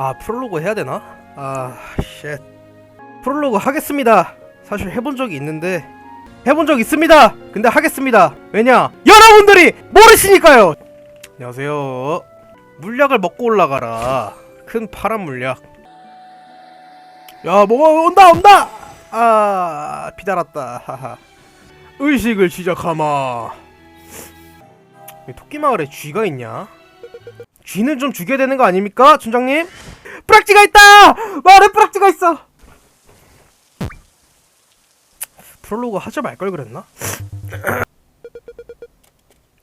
아 프롤로그 해야 되나? 아 쉣. 프롤로그 하겠습니다. 사실 해본 적이 있는데 해본 적 있습니다. 근데 하겠습니다. 왜냐? 여러분들이 모르시니까요. 안녕하세요. 물약을 먹고 올라가라. 큰 파란 물약. 야, 뭐가 온다 온다. 아, 비달았다. 하하. 의식을 시작하마. 이 토끼 마을에 쥐가 있냐? 쥐는 좀 죽여야 되는 거 아닙니까, 춘장님? 뿌락지가 있다! 마을에 뿌락지가 있어! 프롤로그 하지 말 걸 그랬나?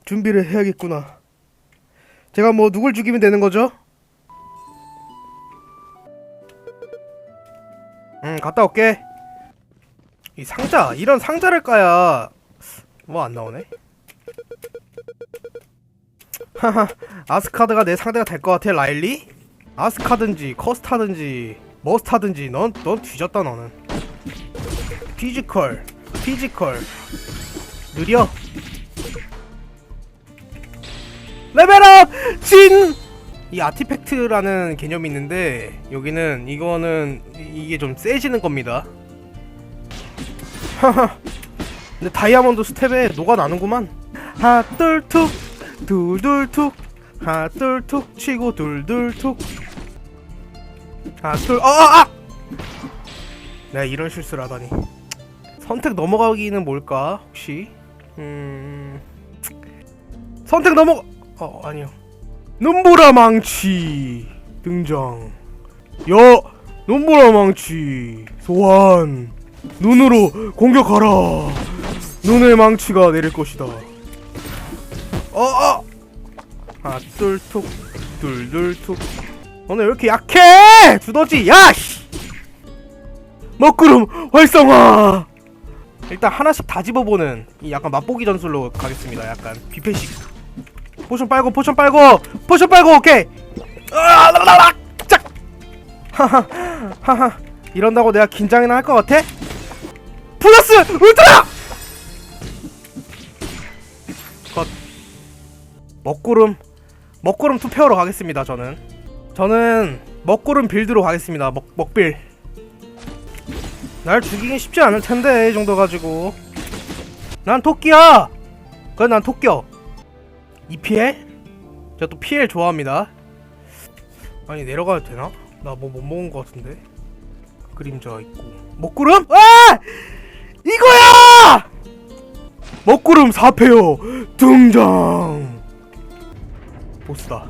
준비를 해야겠구나. 제가 뭐 누굴 죽이면 되는 거죠? 응, 갔다 올게. 이 상자, 이런 상자를 까야 뭐 안 나오네. 하하, 아스카드가 내 상대가 될 것 같아, 라일리? 아스카든지 커스타든지 머스타든지 넌, 넌 뒤졌다 너는. 피지컬, 피지컬, 느려. 레벨업! 진! 이 아티팩트라는 개념이 있는데 여기는 이거는 이- 이게 좀 세지는 겁니다. 하하. 근데 다이아몬드 스텝에 녹아나는구만. 하둘툭 둘둘툭 하둘툭 치고 둘둘툭 하둘 아아 아! 내가 이런 실수를 하다니. 선택 넘어가기는 뭘까 혹시? 음 선택 넘어 어 아니요. 눈보라 망치 등장. 야 눈보라 망치 소환. 눈으로 공격하라. 눈의 망치가 내릴 것이다. 어, 어. 하나, 둘, 툭, 둘, 둘, 툭. 오늘 왜 이렇게 약해? 두더지, 야, 씨. 먹구름 활성화. 일단 하나씩 다 집어보는 이 약간 맛보기 전술로 가겠습니다. 약간 뷔페식. 포션 빨고, 포션 빨고, 포션 빨고, 오케이. 아, 라라라, 짝. 하하, 하하. 이런다고 내가 긴장이나 할 것 같아? 플러스 울트라! 먹구름 먹구름 투표로 가겠습니다. 저는 저는 먹구름 빌드로 가겠습니다. 먹 먹빌. 날 죽이긴 쉽지 않을 텐데 이 정도 가지고. 난 토끼야. 그래 난 토끼야. EPL? 제가 또 PL 좋아합니다. 아니 내려가도 되나? 나 뭐 못 먹은 것 같은데. 그림자 있고. 먹구름? 아! 이거야! 먹구름 4패요 등장 보스다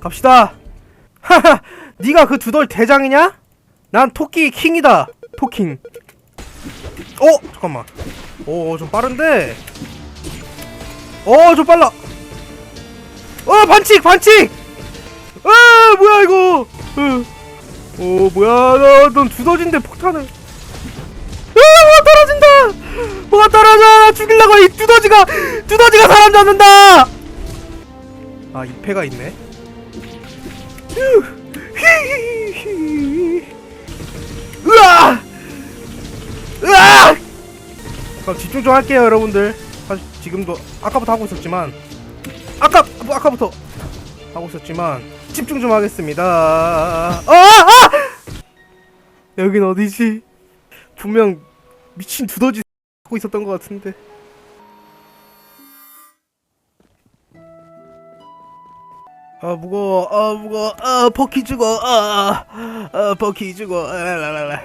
갑시다 하하 니가 그 두덜 대장이냐? 난 토끼 킹이다 토킹 어? 잠깐만 오 좀 빠른데 어 좀 빨라 어 반칙 반칙 아 뭐야 이거 어, 어 뭐야 넌 두더진데 폭탄을 으아, 떨어진다! 뭐가 떨어져! 나 죽이려고 이 두더지가! 두더지가 사람 잡는다! 아, 2패가 있네. 으아! 으아! 그럼 집중 좀 할게요, 여러분들. 사실 지금도 아까부터 하고 있었지만 아까 뭐 아까부터 하고 있었지만 집중 좀 하겠습니다. 아! 아! 여긴 어디지? 분명 미친 두더지 하고 있었던 것 같은데. 아 무거워, 아 무거워, 아 버키 죽어, 아, 아 버키 죽어, 아, 라라라.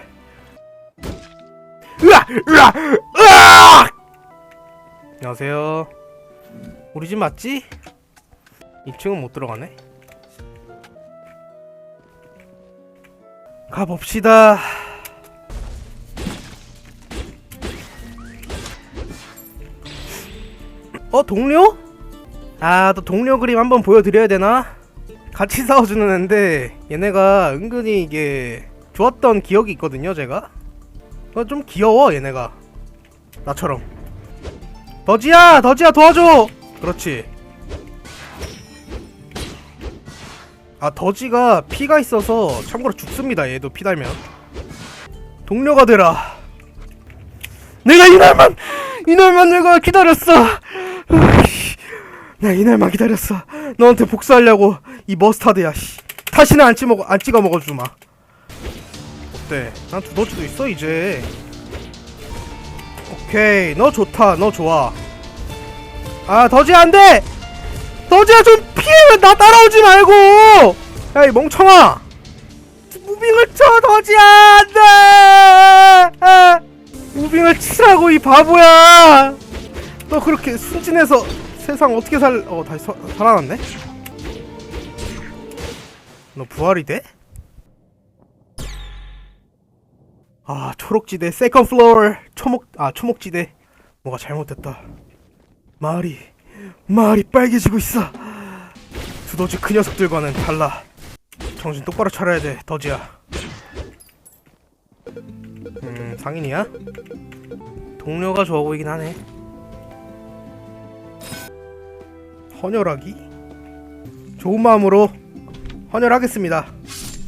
으아, 으아, 으아! 안녕하세요. 우리 집 맞지? 2층은 못 들어가네. 가봅시다. 어 동료? 아 또 동료 그림 한번 보여드려야 되나? 같이 싸워주는 애인데 얘네가 은근히 이게 좋았던 기억이 있거든요 제가. 어, 좀 귀여워 얘네가. 나처럼. 더지야! 더지야 도와줘! 그렇지. 아 더지가 피가 있어서 참고로 죽습니다 얘도 피 달면. 동료가 되라. 내가 이날만 이날만 내가 기다렸어 나 이날만 기다렸어. 너한테 복수하려고 이 머스타드야 씨. 다시는 안 찍어 안 찍어 먹어주마. 어때? 난 두더지도 있어 이제. 오케이. 너 좋다. 너 좋아. 아 더지 안돼! 더지야 좀 피해! 나 따라오지 말고! 야 이 멍청아! 무빙을 쳐 더지야! 안돼! 아, 무빙을 치라고 이 바보야! 너 그렇게 순진해서 세상 어떻게 살 어 다시 서, 살아났네? 너 부활이 돼? 아 초록지대 세컨 플로어 초목 아 초목지대. 뭐가 잘못됐다. 마을이 마을이 빨개지고 있어. 두더지 그 녀석들과는 달라. 정신 똑바로 차려야 돼 더지야. 음 상인이야? 동료가 좋아 보이긴 하네 헌혈하기? 좋은 마음으로 헌혈하겠습니다.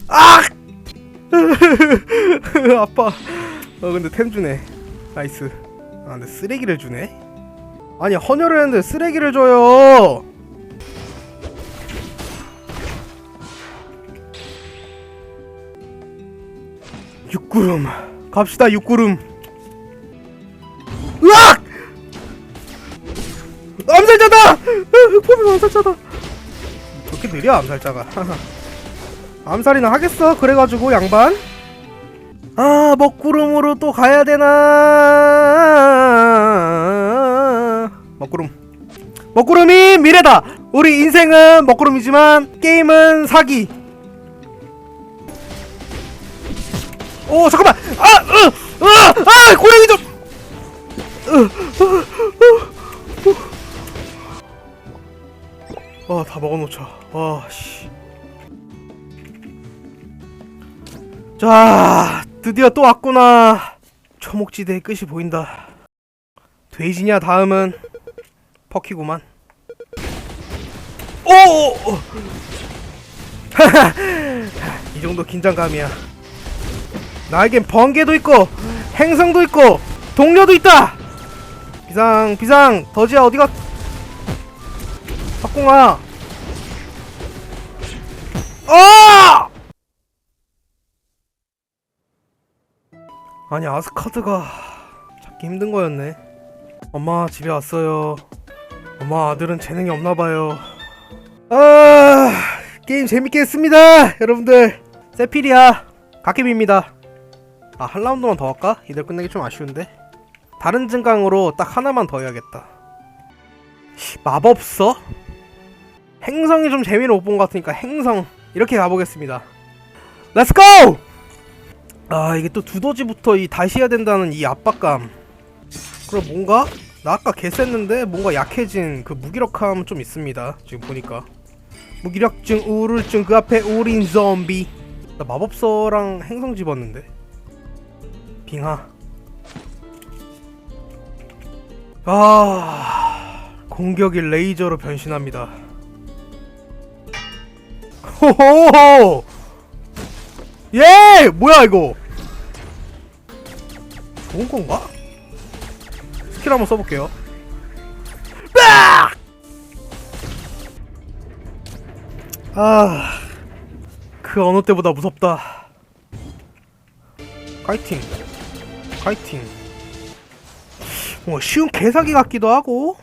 아! 아빠. 어 근데 템 주네. 나이스. 아 근데 쓰레기를 주네? 아니 헌혈을 했는데 쓰레기를 줘요! 육구름. 갑시다 육구름 흑범이 암살자다. 그렇게 느려 암살자가. 암살이나 하겠어? 그래가지고 양반. 아 먹구름으로 또 가야 되나? 먹구름. 먹구름이 미래다. 우리 인생은 먹구름이지만 게임은 사기. 오 잠깐만. 아으으아 고양이 좀 아 다 먹어놓자. 아 씨. 자 드디어 또 왔구나. 초목지대의 끝이 보인다. 돼지냐 다음은? 퍼키구만. 오! 이 정도 긴장감이야. 나에겐 번개도 있고 행성도 있고 동료도 있다! 비상 비상! 더지야 어디가 박공아! 아! 아니 아스카드가 찾기 힘든 거였네. 엄마 집에 왔어요. 엄마 아들은 재능이 없나 봐요. 아 게임 재밌게 했습니다 여러분들. 세필이야 갓김입니다. 아 한 라운드만 더 할까? 이대로 끝내기 좀 아쉬운데. 다른 증강으로 딱 하나만 더 해야겠다. 마법서? 행성이 좀 재미를 못 본 것 같으니까 행성 이렇게 가보겠습니다. 렛츠고! 아 이게 또 두더지부터 이 다시 해야 된다는 이 압박감. 그럼 뭔가? 나 아까 개셌는데 뭔가 약해진 그 무기력함 좀 있습니다. 지금 보니까. 무기력증 우울증 그 앞에 우린 좀비 나 마법서랑 행성 집었는데. 빙하. 아 공격이 레이저로 변신합니다 호호 예 뭐야 이거 좋은 건가? 스킬 한번 써볼게요 아, 그 어느 때보다 무섭다. 파이팅, 파이팅. 뭐 쉬운 개사기 같기도 하고.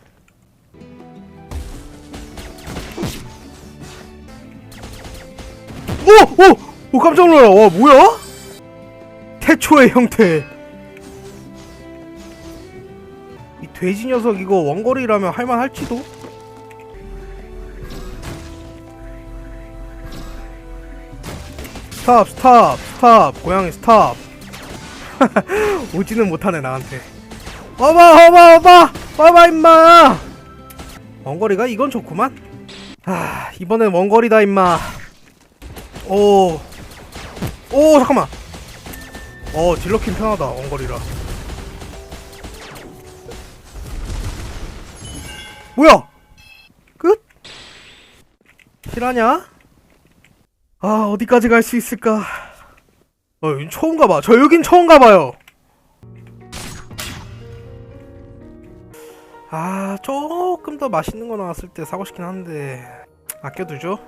오, 오, 오 깜짝 놀라. 와 뭐야? 태초의 형태. 이 돼지 녀석 이거 원거리라면 할만할지도. 스탑 스탑 스탑 고양이 스탑 오지는 못하네 나한테 와봐 와봐 와봐 와봐 임마 원거리가 이건 좋구만 아 이번엔 원거리다 임마 오 오 잠깐만 어 딜러킨 편하다 원거리라 뭐야 끝? 실하냐? 아 어디까지 갈 수 있을까? 어 여긴 처음 가봐. 저 여긴 처음 가봐요. 아 조금 더 맛있는 거 나왔을 때 사고 싶긴 한데 아껴두죠.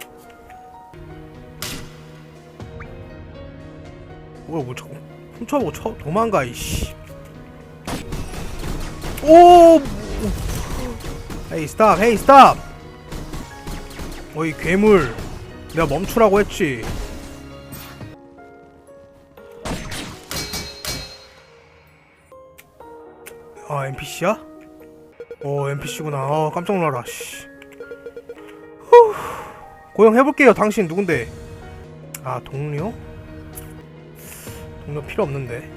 뭐야 뭐 자꾸 훔쳐보고 쳐 도망가 이씨. 오! 헤이 스탑 헤이 스탑! 어이 괴물. 내가 멈추라고 했지. 아 NPC야? 어 NPC구나. 어 깜짝 놀라라 씨. 후. 고용 해볼게요 당신 누군데? 아 동료? 동료 필요 없는데.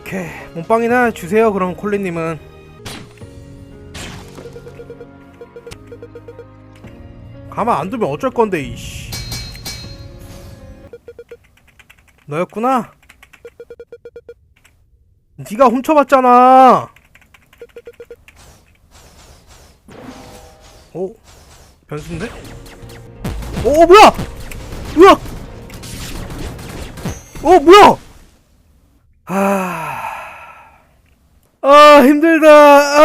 오케이 몸빵이나 주세요 그럼 콜리님은. 가만 안 두면 어쩔 건데 이씨. 너였구나. 네가 훔쳐봤잖아. 오 변수인데? 오 뭐야! 뭐야 어 뭐야? 아, 아 힘들다. 아,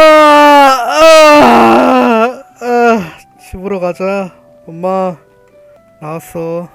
아, 아, 집으로 가자. 엄마 나왔어